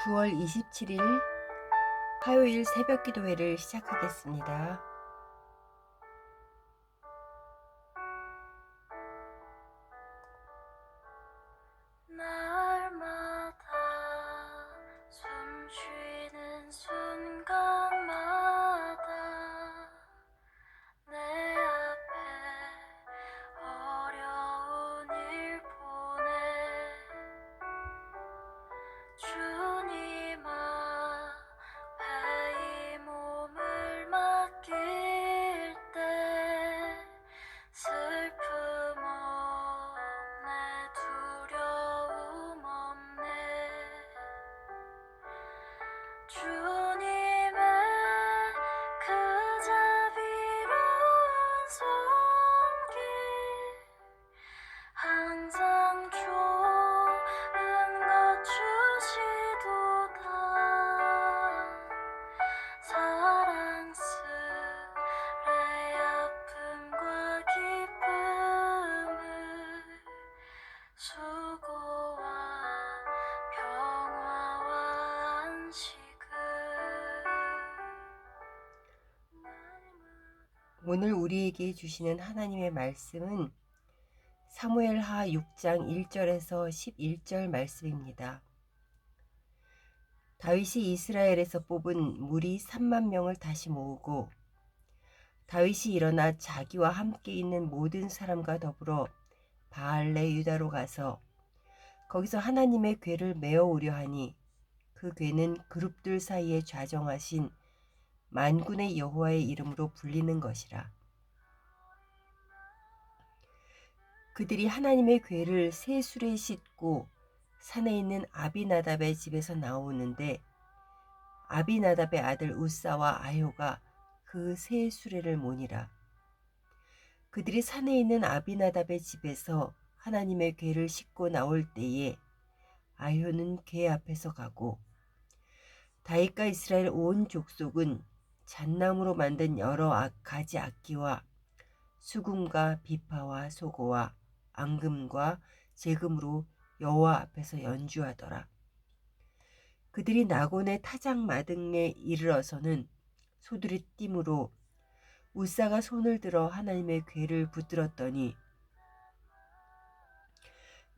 9월 27일 화요일 새벽 기도회를 시작하겠습니다. 오늘 우리에게 주시는 하나님의 말씀은 사무엘하 6장 1절에서 11절 말씀입니다. 다윗이 이스라엘에서 뽑은 무리 3만 명을 다시 모으고 다윗이 일어나 자기와 함께 있는 모든 사람과 더불어 바알레 유다로 가서 거기서 하나님의 궤를 메어 오려 하니 그 궤는 그룹들 사이에 좌정하신 만군의 여호와의 이름으로 불리는 것이라. 그들이 하나님의 궤를 새 술에 싣고 산에 있는 아비나답의 집에서 나오는데 아비나답의 아들 우사와 아효가 그새 수레를 모니라. 그들이 산에 있는 아비나답의 집에서 하나님의 궤를 싣고 나올 때에 아효는 궤 앞에서 가고 다윗과 이스라엘 온 족속은 잣나무로 만든 여러 악- 가지 악기와 수금과 비파와 소고와 앙금과 제금으로 여호와 앞에서 연주하더라. 그들이 나곤의 타작 마등에 이르러서는 소들이 띠므로 우사가 손을 들어 하나님의 궤를 붙들었더니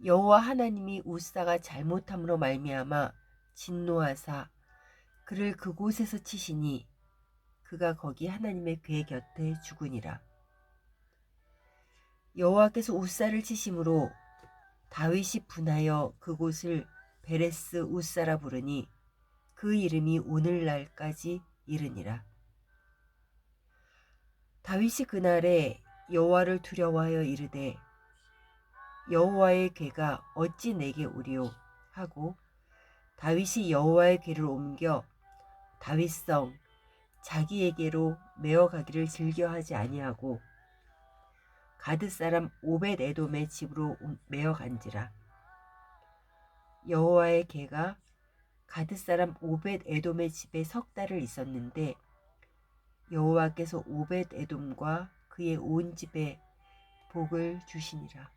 여호와 하나님이 우사가 잘못함으로 말미암아 진노하사 그를 그곳에서 치시니 그가 거기 하나님의 궤 곁에 죽으니라. 여호와께서 우사를 치심으로 다윗이 분하여 그곳을 베레스 우사라 부르니 그 이름이 오늘날까지 이르니라. 다윗이 그날에 여호와를 두려워하여 이르되 여호와의 궤가 어찌 내게 오리오 하고 다윗이 여호와의 궤를 옮겨 다윗성 자기에게로 메어 가기를 즐겨하지 아니하고 가드 사람 오벳 에돔의 집으로 메어 간지라. 여호와의 궤가 가드 사람 오벳 에돔의 집에 석 달을 있었는데 여호와께서 오벳 에돔과 그의 온 집에 복을 주시니라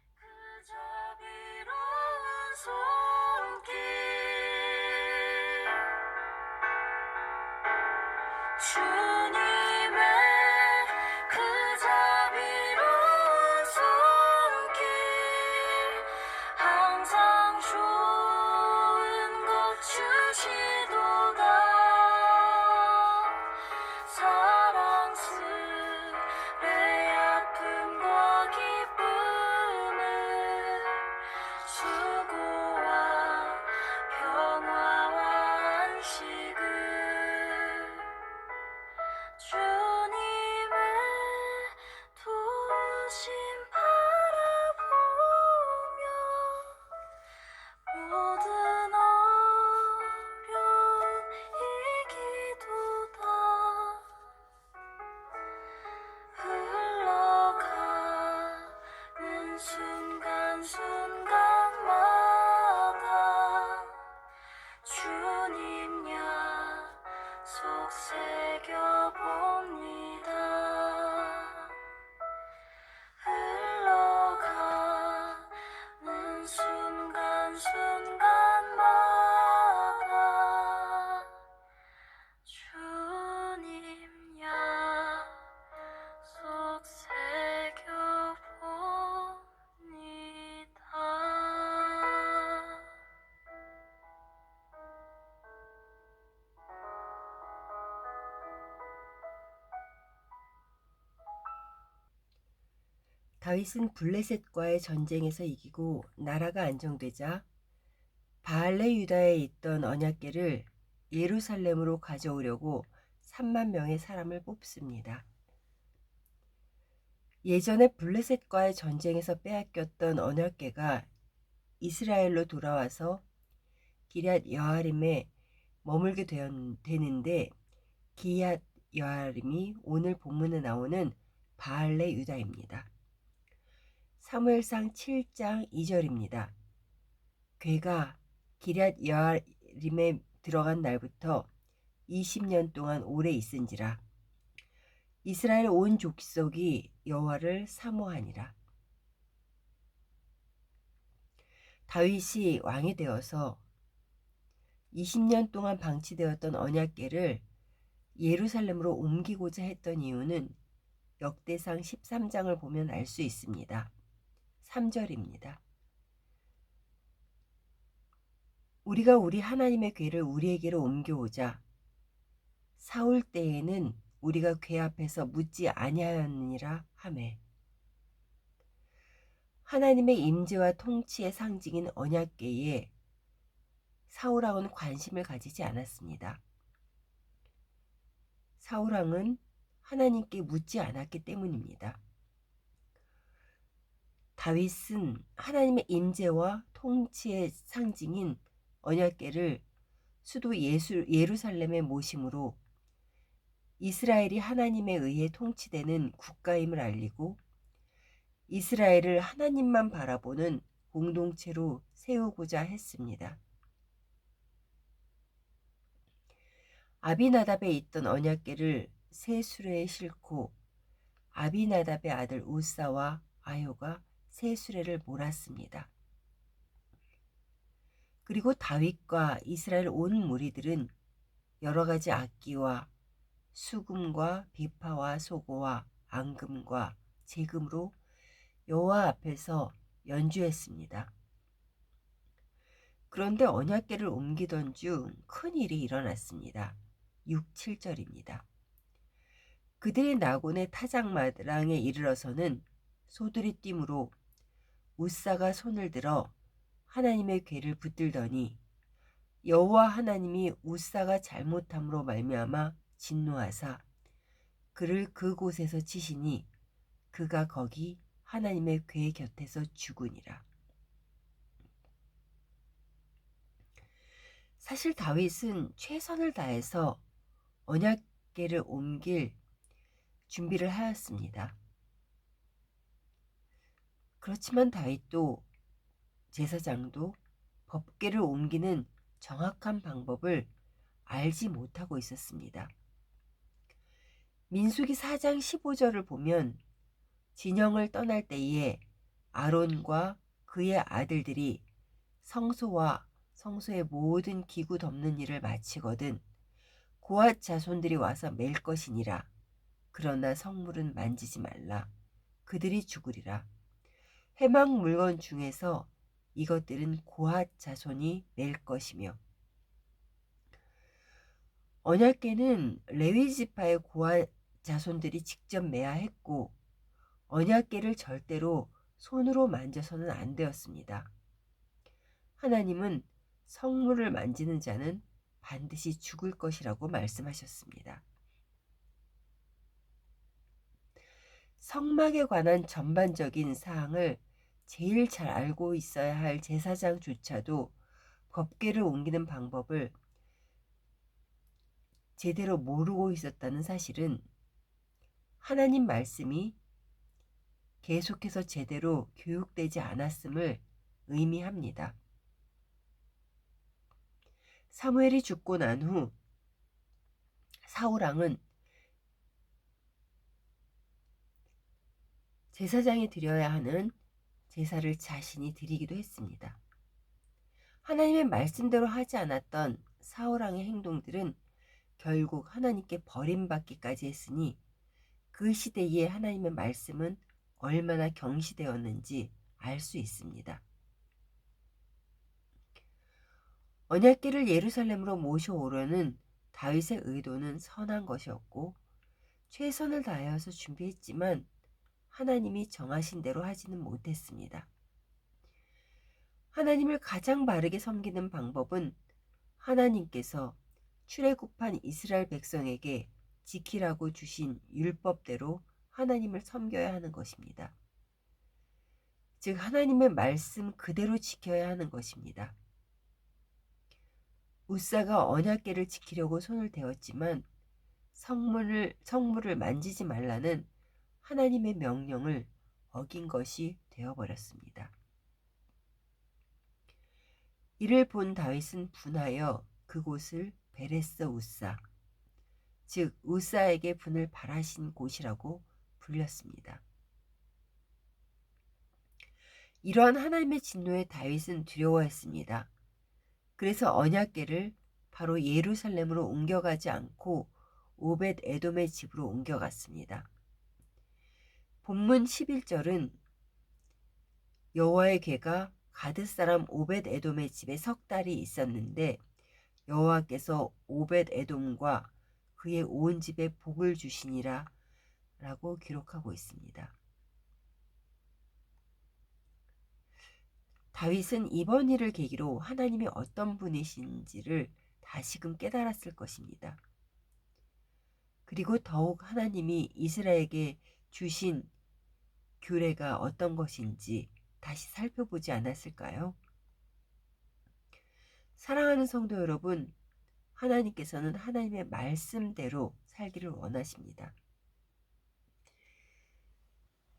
다윗은 블레셋과의 전쟁에서 이기고 나라가 안정되자 바알레 유다에 있던 언약궤를 예루살렘으로 가져오려고 3만 명의 사람을 뽑습니다. 예전에 블레셋과의 전쟁에서 빼앗겼던 언약궤가 이스라엘로 돌아와서 기럇 여아림에 머물게 되는데 기얏 여아림이 오늘 본문에 나오는 바알레 유다입니다. 사무엘상 7장 2절입니다. 괴가 기럇 여아림에 들어간 날부터 20년 동안 오래 있은지라 이스라엘 온 족속이 여호와를 사모하니라. 다윗이 왕이 되어서 20년 동안 방치되었던 언약궤를 예루살렘으로 옮기고자 했던 이유는 역대상 13장을 보면 알 수 있습니다. 3절입니다. 우리가 우리 하나님의 궤를 우리에게로 옮겨오자 사울 때에는 우리가 궤 앞에서 묻지 아니하였느니라 하매 하나님의 임재와 통치의 상징인 언약궤에 사울왕은 관심을 가지지 않았습니다. 사울왕은 하나님께 묻지 않았기 때문입니다. 다윗은 하나님의 임재와 통치의 상징인 언약궤를 수도 예수, 예루살렘에 모심으로 이스라엘이 하나님에 의해 통치되는 국가임을 알리고 이스라엘을 하나님만 바라보는 공동체로 세우고자 했습니다. 아비나답에 있던 언약궤를 새 수레에 싣고 아비나답의 아들 우사와 아요가 새 수레를 몰았습니다. 그리고 다윗과 이스라엘 온 무리들은 여러 가지 악기와 수금과 비파와 소고와 앙금과 재금으로 여호와 앞에서 연주했습니다. 그런데 언약궤를 옮기던 중 큰 일이 일어났습니다. 6, 7절입니다. 그들의 나곤의 타작마당에 이르러서는 소들이 띠므로 우사가 손을 들어 하나님의 궤를 붙들더니 여호와 하나님이 우사가 잘못함으로 말미암아 진노하사 그를 그곳에서 치시니 그가 거기 하나님의 궤 곁에서 죽으니라. 사실 다윗은 최선을 다해서 언약궤를 옮길 준비를 하였습니다. 그렇지만 다윗도 제사장도 법궤를 옮기는 정확한 방법을 알지 못하고 있었습니다. 민수기 4장 15절을 보면 진영을 떠날 때에 아론과 그의 아들들이 성소와 성소의 모든 기구 덮는 일을 마치거든 고앗 자손들이 와서 맬 것이니라. 그러나 성물은 만지지 말라. 그들이 죽으리라. 해막 물건 중에서 이것들은 고앗 자손이 낼 것이며 언약궤는 레위 지파의 고앗 자손들이 직접 매야 했고 언약궤를 절대로 손으로 만져서는 안 되었습니다. 하나님은 성물을 만지는 자는 반드시 죽을 것이라고 말씀하셨습니다. 성막에 관한 전반적인 사항을 제일 잘 알고 있어야 할 제사장조차도 법궤를 옮기는 방법을 제대로 모르고 있었다는 사실은 하나님 말씀이 계속해서 제대로 교육되지 않았음을 의미합니다. 사무엘이 죽고 난 후 사울왕은 제사장이 드려야 하는 제사를 자신이 드리기도 했습니다. 하나님의 말씀대로 하지 않았던 사울왕의 행동들은 결국 하나님께 버림받기까지 했으니 그 시대에 하나님의 말씀은 얼마나 경시되었는지 알 수 있습니다. 언약궤를 예루살렘으로 모셔오려는 다윗의 의도는 선한 것이었고 최선을 다하여서 준비했지만 하나님이 정하신 대로 하지는 못했습니다. 하나님을 가장 바르게 섬기는 방법은 하나님께서 출애굽한 이스라엘 백성에게 지키라고 주신 율법대로 하나님을 섬겨야 하는 것입니다. 즉 하나님의 말씀 그대로 지켜야 하는 것입니다. 우사가 언약궤를 지키려고 손을 대었지만 성물을 성물을 만지지 말라는 하나님의 명령을 어긴 것이 되어버렸습니다. 이를 본 다윗은 분하여 그곳을 베레스 우사, 즉 우사에게 분을 발하신 곳이라고 불렸습니다. 이러한 하나님의 진노에 다윗은 두려워했습니다. 그래서 언약궤를 바로 예루살렘으로 옮겨가지 않고 오벳 에돔의 집으로 옮겨갔습니다. 본문 11절은 여호와의 궤가 가드 사람 오벳 에돔의 집에 석 달이 있었는데 여호와께서 오벳 에돔과 그의 온 집에 복을 주시니라 라고 기록하고 있습니다. 다윗은 이번 일을 계기로 하나님이 어떤 분이신지를 다시금 깨달았을 것입니다. 그리고 더욱 하나님이 이스라엘에게 주신 규례가 어떤 것인지 다시 살펴보지 않았을까요? 사랑하는 성도 여러분, 하나님께서는 하나님의 말씀대로 살기를 원하십니다.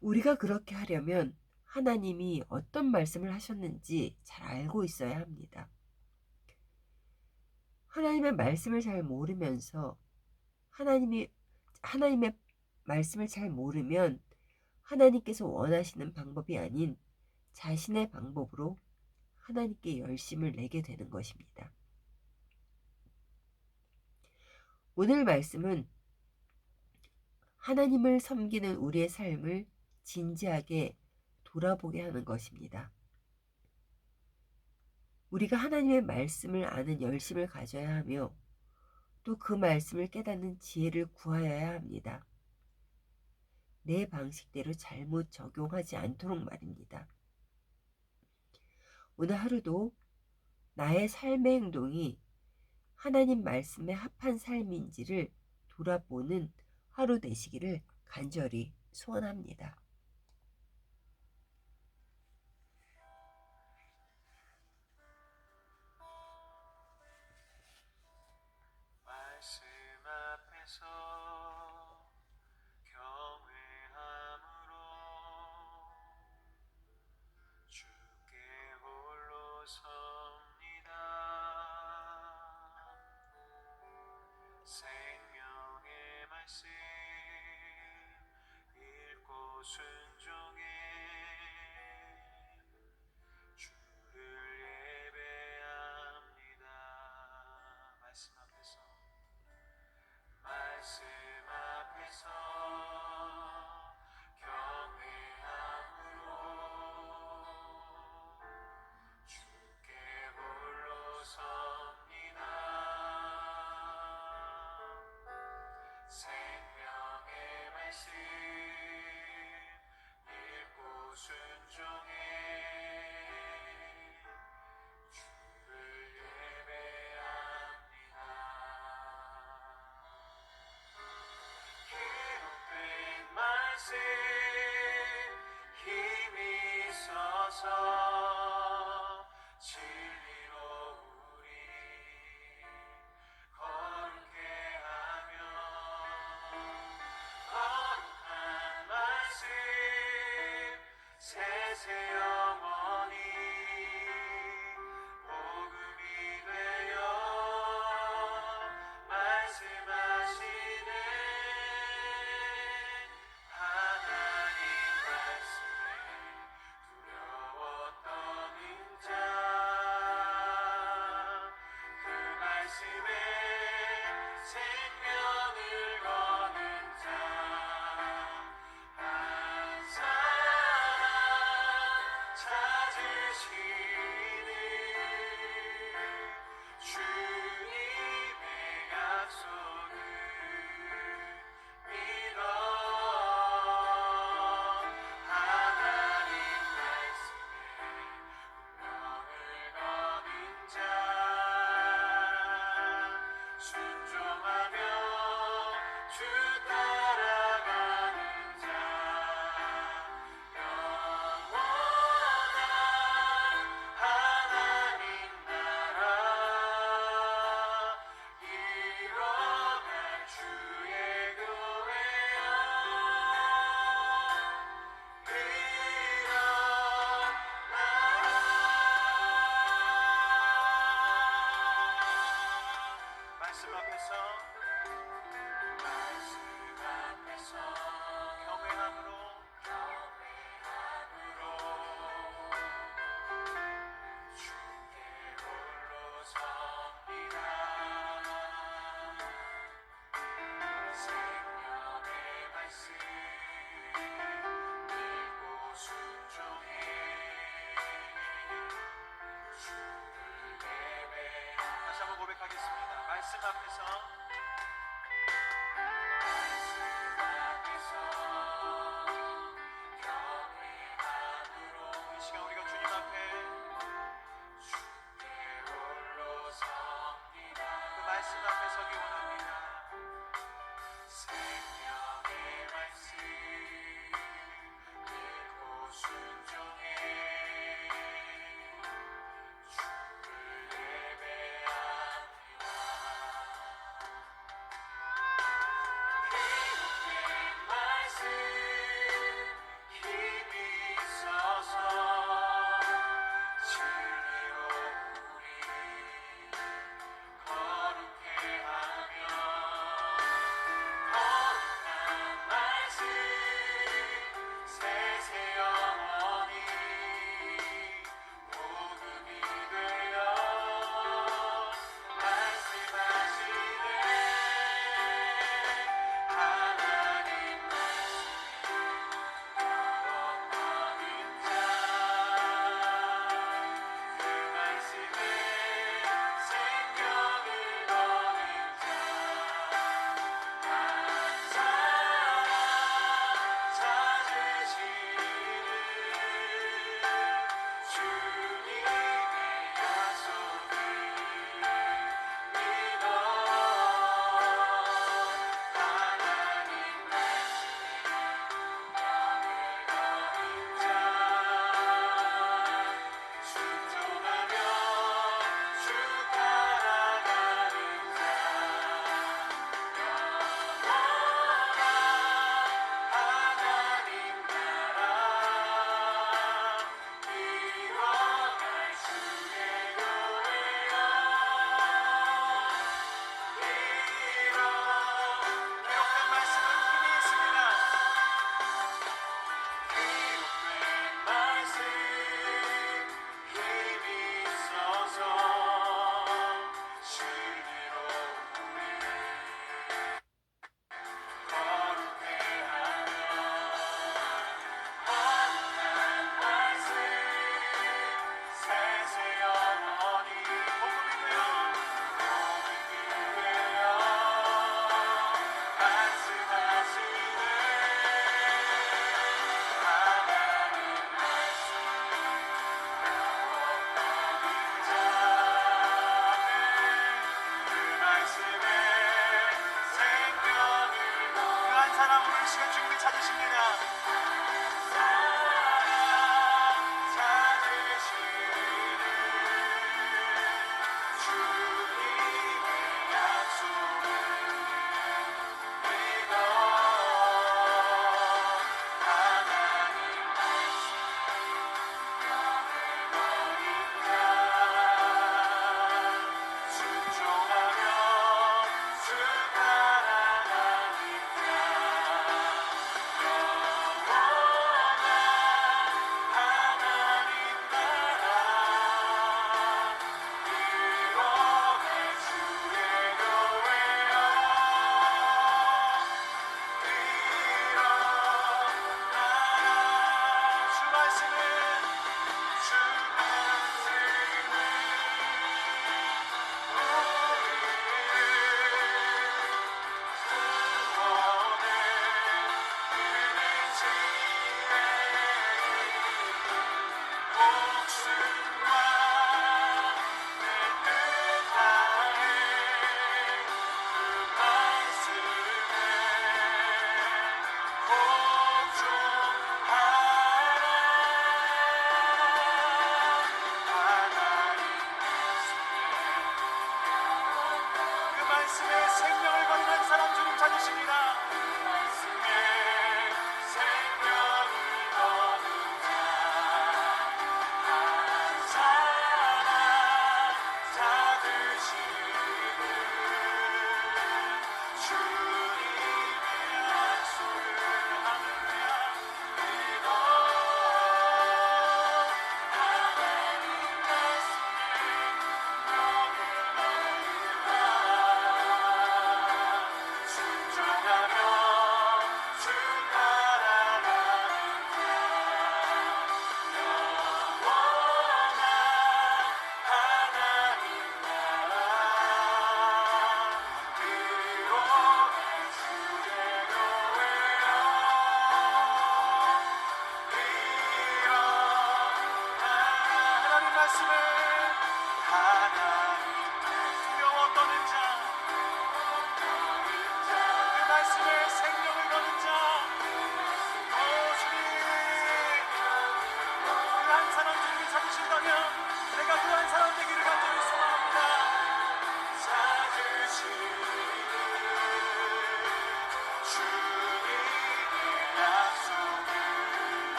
우리가 그렇게 하려면 하나님이 어떤 말씀을 하셨는지 잘 알고 있어야 합니다. 하나님의 말씀을 잘 모르면서 하나님이 하나님의 말씀을 잘 모르면 하나님께서 원하시는 방법이 아닌 자신의 방법으로 하나님께 열심을 내게 되는 것입니다. 오늘 말씀은 하나님을 섬기는 우리의 삶을 진지하게 돌아보게 하는 것입니다. 우리가 하나님의 말씀을 아는 열심을 가져야 하며 또 그 말씀을 깨닫는 지혜를 구하여야 합니다. 내 방식대로 잘못 적용하지 않도록 말입니다. 오늘 하루도 나의 삶의 행동이 하나님 말씀에 합한 삶인지를 돌아보는 하루 되시기를 간절히 소원합니다. 힘이 있어서 진리로 우리 거룩게 하며 거룩한 말씀 세세요. 말씀 앞